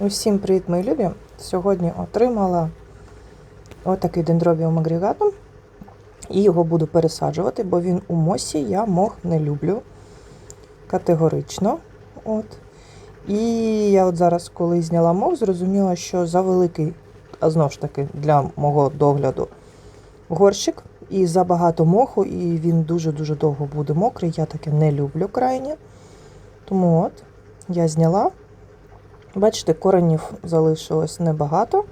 Усім привіт, мої любі! Сьогодні отримала отакий дендробіум агрегатум і його буду пересаджувати, бо він у мосі я мох не люблю категорично. От. І я от зараз, коли зняла мох, зрозуміла, що за великий, а знову ж таки, для мого догляду горщик і забагато моху, і він дуже-дуже довго буде мокрий. Я таке не люблю крайне. Тому от я зняла. Бачите, коренів залишилось небагато.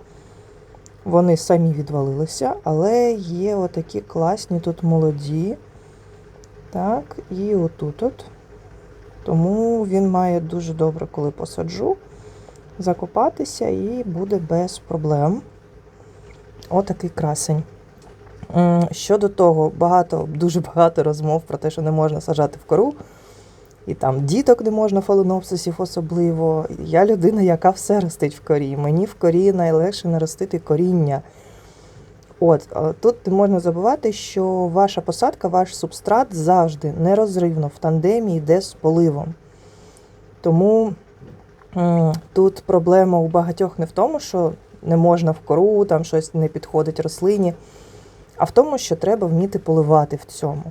Вони самі відвалилися, але є отакі класні тут молоді. Так, і отут. от. Тому він має дуже добре, коли посаджу, закопатися і буде без проблем. Отакий красень. Щодо того, багато, дуже багато розмов про те, що не можна саджати в кору. І там діток не можна фаленопсисів особливо. Я людина, яка все ростить в корі. Мені в корі найлегше наростити коріння. От тут не можна забувати, що ваша посадка, ваш субстрат завжди нерозривно в тандемі йде з поливом. Тому тут проблема у багатьох не в тому, що не можна в кору, там щось не підходить рослині, а в тому, що треба вміти поливати в цьому.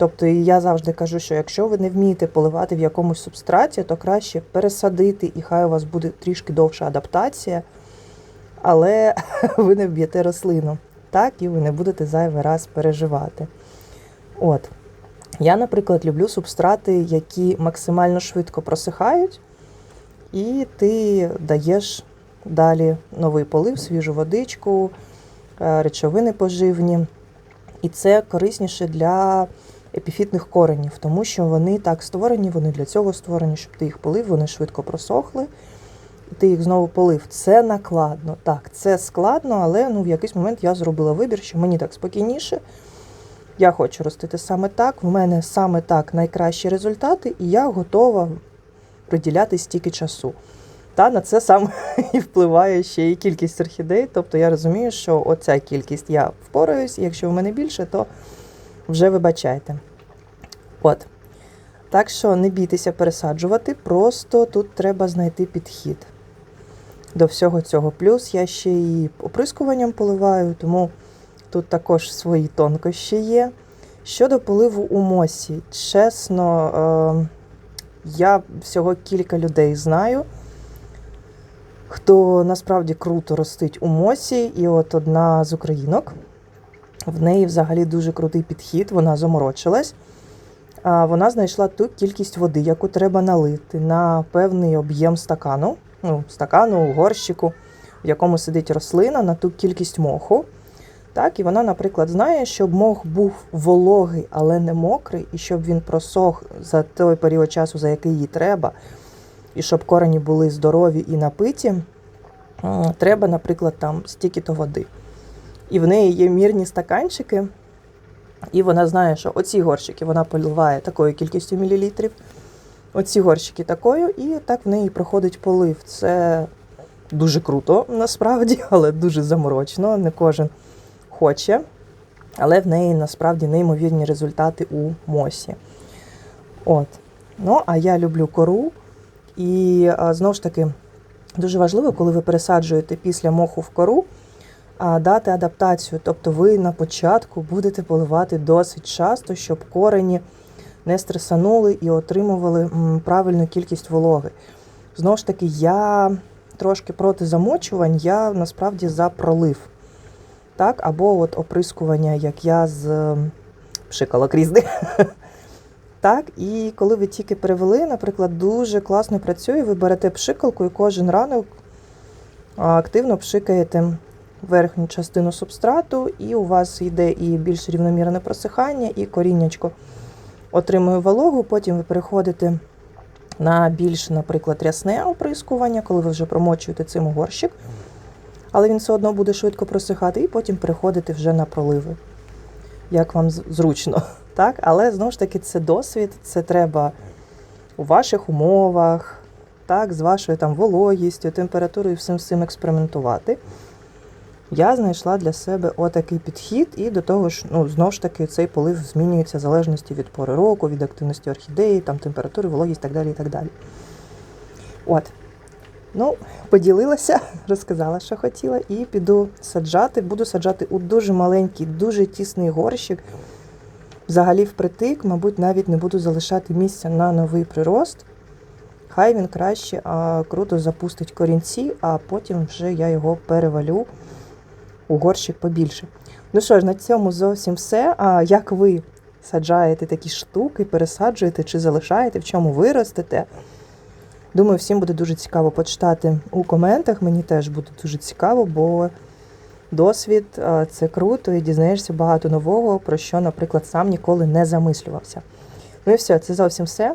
Тобто я завжди кажу, що якщо ви не вмієте поливати в якомусь субстраті, то краще пересадити, і хай у вас буде трішки довша адаптація, але ви не вб'єте рослину. Так, і ви не будете зайвий раз переживати. От. Я, наприклад, люблю субстрати, які максимально швидко просихають, і ти даєш далі новий полив, свіжу водичку, е, речовини поживні. І це корисніше для епіфітних коренів, тому що вони так створені, вони для цього створені, щоб ти їх полив, вони швидко просохли, і ти їх знову полив. Це накладно. Так, це складно, але ну, в якийсь момент я зробила вибір, що мені так спокійніше. Я хочу ростити саме так, в мене саме так найкращі результати, і я готова приділяти стільки часу. Та на це саме і впливає ще і кількість орхідей. Тобто я розумію, що оця кількість я впораюсь, і якщо в мене більше, то вже вибачайте. От. Так що не бійтеся пересаджувати, просто тут треба знайти підхід до всього цього. Плюс я ще і оприскуванням поливаю, тому тут також свої тонкощі є. Щодо поливу у мосі, чесно, е, я всього кілька людей знаю, хто насправді круто ростить у мосі, і от одна з українок. В неї взагалі дуже крутий підхід, вона заморочилась. А Вона знайшла ту кількість води, яку треба налити на певний об'єм стакану, ну, стакану, горщику, в якому сидить рослина, на ту кількість моху. Так, І вона, наприклад, знає, щоб мох був вологий, але не мокрий, і щоб він просох за той період часу, за який їй треба, і щоб корені були здорові і напиті, треба, наприклад, там стільки-то води. І в неї є мірні стаканчики, і вона знає, що оці горщики вона поливає такою кількістю мілілітрів, оці горщики такою, і так в неї проходить полив. Це дуже круто насправді, але дуже заморочно. Не кожен хоче. Але в неї насправді неймовірні результати у мосі. От. Ну, а я люблю кору. І знову ж таки, дуже важливо, коли ви пересаджуєте після моху в кору дати адаптацію. Тобто ви на початку будете поливати досить часто, щоб корені не стресанули і отримували правильну кількість вологи. Знову ж таки, я трошки проти замочувань, я насправді за пролив. Так, Або от оприскування, як я з пшикала крізди. Так, і коли ви тільки перевели, наприклад, дуже класно працює, ви берете пшикалку і кожен ранок активно пшикаєте верхню частину субстрату, і у вас йде і більш рівномірне просихання, і коріннячко отримує вологу. Потім ви переходите на більш, наприклад, рясне оприскування, коли ви вже промочуєте цим горщик, але він все одно буде швидко просихати, і потім переходите вже на проливи, як вам зручно. Так? Але знову ж таки, це досвід, це треба у ваших умовах, так, з вашою там вологістю, температурою, всім всім експериментувати я знайшла для себе отакий підхід, і до того ж, ну, знову ж таки, цей полив змінюється в залежності від пори року, від активності орхідеї, там температури, вологість і так далі. і так далі. От. Ну, поділилася, розказала, що хотіла, і піду саджати. Буду саджати у дуже маленький, дуже тісний горщик. Взагалі впритик, мабуть, навіть не буду залишати місця на новий прирост. Хай він краще а, круто запустить корінці, а потім вже я його перевалю у горщик побільше. Ну що ж, на цьому зовсім все. А як ви саджаєте такі штуки, пересаджуєте чи залишаєте, в чому ви ростете? Думаю, всім буде дуже цікаво почитати у коментах. Мені теж буде дуже цікаво, бо досвід це круто і дізнаєшся багато нового, про що, наприклад, сам ніколи не замислювався. Ну і все, це зовсім все.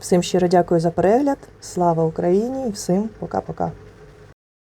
Всім щиро дякую за перегляд. Слава Україні і всім пока-пока.